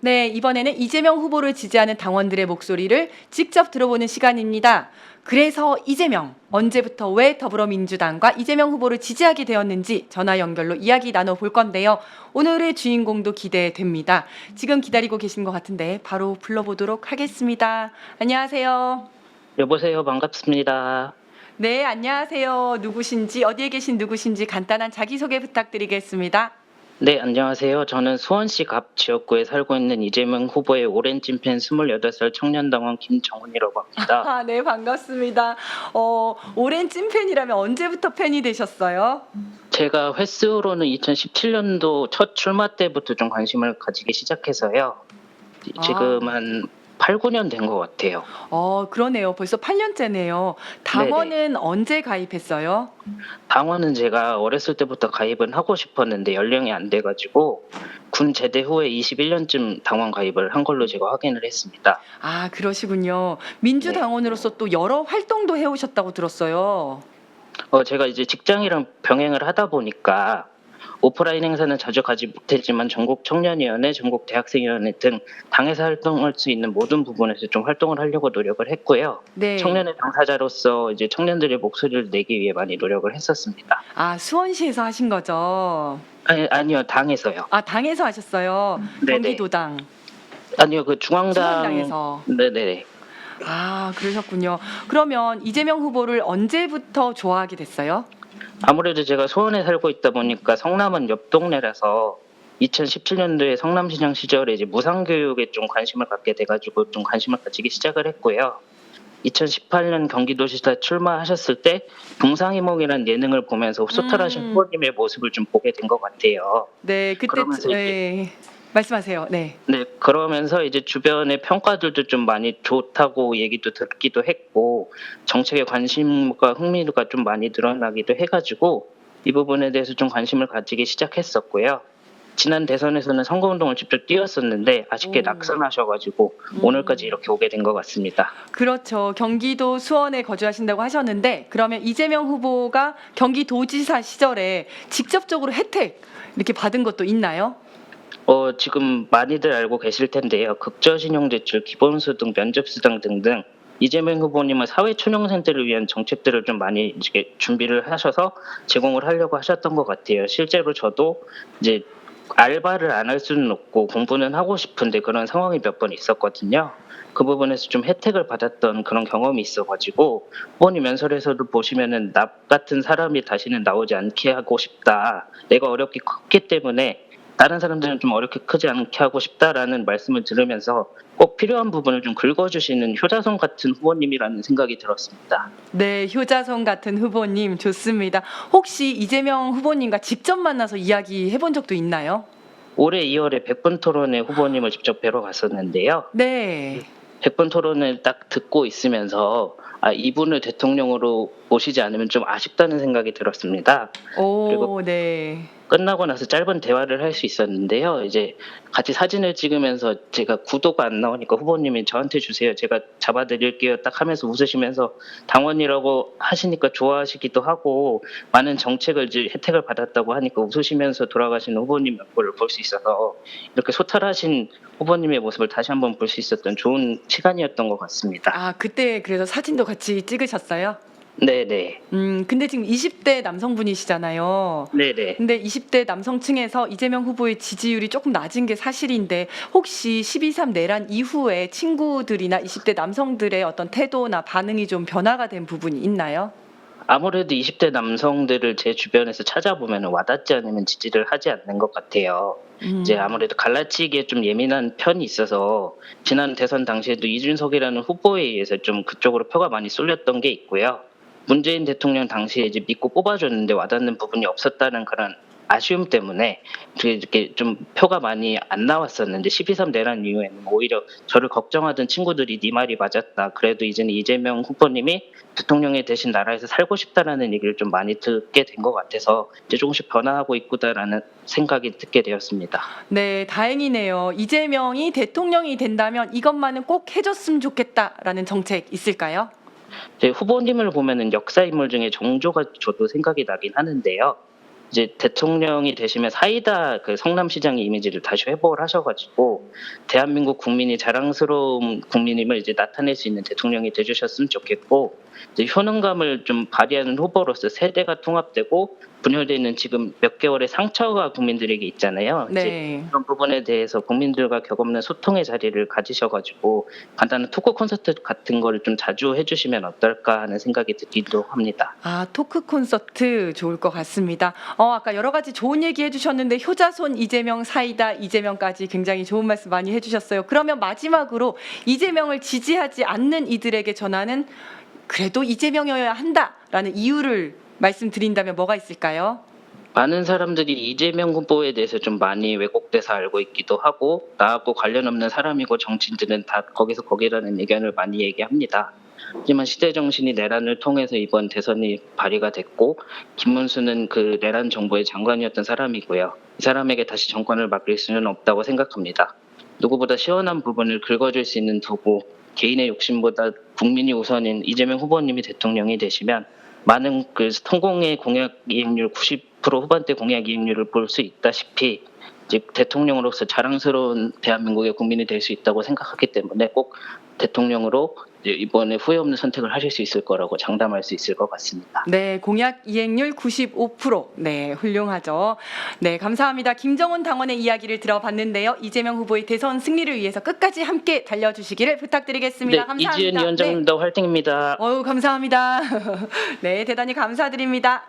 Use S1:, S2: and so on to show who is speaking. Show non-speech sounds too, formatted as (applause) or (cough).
S1: 네, 이번에는 이재명 후보를 지지하는 당원들의 목소리를 직접 들어보는 시간입니다. 그래서 이재명, 언제부터 왜 더불어민주당과 이재명 후보를 지지하게 되었는지 전화 연결로 이야기 나눠볼 건데요. 오늘의 주인공도 기대됩니다. 지금 기다리고 계신 것 같은데 바로 불러보도록 하겠습니다. 안녕하세요.
S2: 여보세요. 반갑습니다.
S1: 네, 안녕하세요. 누구신지, 어디에 계신 누구신지 간단한 자기소개 부탁드리겠습니다.
S2: 네, 안녕하세요. 저는 수원시 갑 지역구에 살고 있는 이재명 후보의 오랜 찐팬 28살 청년당원 김정훈이라고 합니다. (laughs)
S1: 아, 네, 반갑습니다. 어, 오랜 찐팬이라면 언제부터 팬이 되셨어요?
S2: 제가 횟수로는 2017년도 첫 출마 때부터 좀 관심을 가지기 시작해서요.
S1: 아.
S2: 지금 한 8, 9년 된 것 같아요.
S1: 어, 그러네요. 벌써 8년째네요. 당원은 언제 가입했어요?
S2: 당원은 제가 어렸을 때부터 가입은 하고 싶었는데 연령이 안 돼가지고 군 제대 후에 21년쯤 당원 가입을 한 걸로 제가 확인을 했습니다.
S1: 아, 그러시군요. 민주당원으로서 또 여러 활동도 해오셨다고 들었어요.
S2: 어, 제가 이제 직장이랑 병행을 하다 보니까 오프라인 행사는 자주 가지 못했지만 전국 청년위원회, 전국 대학생위원회 등 당에서 활동할 수 있는 모든 부분에서 좀 활동을 하려고 노력을 했고요.
S1: 네.
S2: 청년의 당사자로서 이제 청년들의 목소리를 내기 위해 많이 노력을 했었습니다.
S1: 아, 수원시에서 하신 거죠?
S2: 아니, 아니요, 당에서요.
S1: 아, 당에서 하셨어요?
S2: 네네.
S1: 경기도당,
S2: 아니요, 그 중앙당.
S1: 중앙당에서.
S2: 네네.
S1: 아, 그러셨군요. 그러면 이재명 후보를 언제부터 좋아하게 됐어요?
S2: 아무래도 제가 소원에 살고 있다 보니까 성남은 옆 동네라서 2017년도에 성남시장 시절에 이제 무상교육에 좀 관심을 갖게 돼가지고 좀 관심을 가지기 시작을 했고요. 2018년 경기도지사 출마하셨을 때 동상이몽이라는 예능을 보면서 소탈하신
S1: 음.
S2: 후보님의 모습을 좀 보게 된 것 같아요.
S1: 네, 그때
S2: 그러면서
S1: 네. 말씀하세요. 네.
S2: 네, 그러면서 이제 주변의 평가들도 좀 많이 좋다고 얘기도 듣기도 했고 정책에 관심과 흥미가 좀 많이 늘어나기도 해가지고 이 부분에 대해서 좀 관심을 가지기 시작했었고요. 지난 대선에서는 선거운동을 직접 뛰었었는데 아쉽게
S1: 오.
S2: 낙선하셔가지고
S1: 음.
S2: 오늘까지 이렇게 오게 된 것 같습니다.
S1: 그렇죠. 경기도 수원에 거주하신다고 하셨는데 그러면 이재명 후보가 경기도지사 시절에 직접적으로 혜택 이렇게 받은 것도 있나요?
S2: 어, 지금 많이들 알고 계실 텐데요. 극저신용대출, 기본소득, 면접수당 등등 이재명 후보님은 사회초년생들을 위한 정책들을 좀 많이 이제 준비를 하셔서 제공을 하려고 하셨던 것 같아요. 실제로 저도 이제 알바를 안 할 수는 없고 공부는 하고 싶은데 그런 상황이 몇 번 있었거든요. 그 부분에서 좀 혜택을 받았던 그런 경험이 있어가지고 후보님 연설에서도 보시면은 나 같은 사람이 다시는 나오지 않게 하고 싶다. 내가 어렵게 컸기 때문에 다른 사람들은 좀 어렵게 크지 않게 하고 싶다라는 말씀을 들으면서 꼭 필요한 부분을 좀 긁어주시는 효자손 같은 후보님이라는 생각이 들었습니다.
S1: 네, 효자손 같은 후보님 좋습니다. 혹시 이재명 후보님과 직접 만나서 이야기 해본 적도 있나요?
S2: 올해 2월에 100분 토론회 후보님을 직접 뵈러 갔었는데요.
S1: 네.
S2: 100분 토론을 딱 듣고 있으면서 아, 이분을 대통령으로 모시지 않으면 좀 아쉽다는 생각이 들었습니다.
S1: 오,
S2: 그리고-
S1: 네.
S2: 끝나고 나서 짧은 대화를 할 수 있었는데요. 이제 같이 사진을 찍으면서 제가 구도가 안 나오니까 후보님이 저한테 주세요. 제가 잡아드릴게요. 딱 하면서 웃으시면서 당원이라고 하시니까 좋아하시기도 하고 많은 정책을 이제 혜택을 받았다고 하니까 웃으시면서 돌아가시는 후보님 얼굴을 볼 수 있어서 이렇게 소탈하신 후보님의 모습을 다시 한번 볼 수 있었던 좋은 시간이었던 것 같습니다.
S1: 아, 그때 그래서 사진도 같이 찍으셨어요?
S2: 네네.
S1: 음, 근데 지금 20대 남성분이시잖아요.
S2: 네네.
S1: 근데 20대 남성층에서 이재명 후보의 지지율이 조금 낮은 게 사실인데 혹시 12.3 내란 이후에 친구들이나 20대 남성들의 어떤 태도나 반응이 좀 변화가 된 부분이 있나요?
S2: 아무래도 20대 남성들을 제 주변에서 찾아보면 와닿지 않으면 지지를 하지 않는 것 같아요.
S1: 음.
S2: 이제 아무래도 갈라치기에 좀 예민한 편이 있어서 지난 대선 당시에도 이준석이라는 후보에 의해서 좀 그쪽으로 표가 많이 쏠렸던 게 있고요. 문재인 대통령 당시에 이제 믿고 뽑아줬는데 와닿는 부분이 없었다는 그런 아쉬움 때문에 이렇게 좀 표가 많이 안 나왔었는데 12.3 내란 이후에는 오히려 저를 걱정하던 친구들이 네 말이 맞았다. 그래도 이제는 이재명 후보님이 대통령이 대신 나라에서 살고 싶다라는 얘기를 좀 많이 듣게 된 것 같아서 이제 조금씩 변화하고 있구나라는 생각이 듣게 되었습니다.
S1: 네, 다행이네요. 이재명이 대통령이 된다면 이것만은 꼭 해줬으면 좋겠다라는 정책 있을까요?
S2: 제 후보님을 보면은 역사 인물 중에 정조가 저도 생각이 나긴 하는데요. 이제 대통령이 되시면 사이다 그 성남시장의 이미지를 다시 회복을 하셔가지고 대한민국 국민이 자랑스러운 국민임을 이제 나타낼 수 있는 대통령이 되주셨으면 좋겠고 이제 효능감을 좀 발휘하는 후보로서 세대가 통합되고 분열되어 있는 지금 몇 개월의 상처가 국민들에게 있잖아요.
S1: 네.
S2: 그런 부분에 대해서 국민들과 격없는 소통의 자리를 가지셔가지고 간단한 토크 콘서트 같은 거를 좀 자주 해주시면 어떨까 하는 생각이 들기도 합니다.
S1: 아, 토크 콘서트 좋을 것 같습니다. 어, 아까 여러 가지 좋은 얘기 해주셨는데 효자손 이재명 사이다 이재명까지 굉장히 좋은 말씀 많이 해주셨어요. 그러면 마지막으로 이재명을 지지하지 않는 이들에게 전하는 그래도 이재명이어야 한다라는 이유를 말씀드린다면 뭐가 있을까요?
S2: 많은 사람들이 이재명 후보에 대해서 좀 많이 왜곡돼서 알고 있기도 하고 나하고 관련 없는 사람이고 정치인들은 다 거기서 거기라는 의견을 많이 얘기합니다. 하지만 시대 정신이 내란을 통해서 이번 대선이 발의가 됐고 김문수는 그 내란 정부의 장관이었던 사람이고요. 이 사람에게 다시 정권을 맡길 수는 없다고 생각합니다. 누구보다 시원한 부분을 긁어줄 수 있는 도구, 개인의 욕심보다 국민이 우선인 이재명 후보님이 대통령이 되시면 많은 그 성공의 공약 이행률 90% 후반대 공약 이행률을 볼 수 있다시피 이제 대통령으로서 자랑스러운 대한민국의 국민이 될 수 있다고 생각하기 때문에 꼭 대통령으로 이번에 후회 없는 선택을 하실 수 있을 거라고 장담할 수 있을 것 같습니다.
S1: 네, 공약 이행률 95%. 네, 훌륭하죠. 네, 감사합니다. 김정은 당원의 이야기를 들어봤는데요. 이재명 후보의 대선 승리를 위해서 끝까지 함께 달려주시기를 부탁드리겠습니다.
S2: 네,
S1: 감사합니다.
S2: 이지은
S1: 네.
S2: 위원장님도 화이팅입니다.
S1: 어유 감사합니다. (laughs) 네, 대단히 감사드립니다.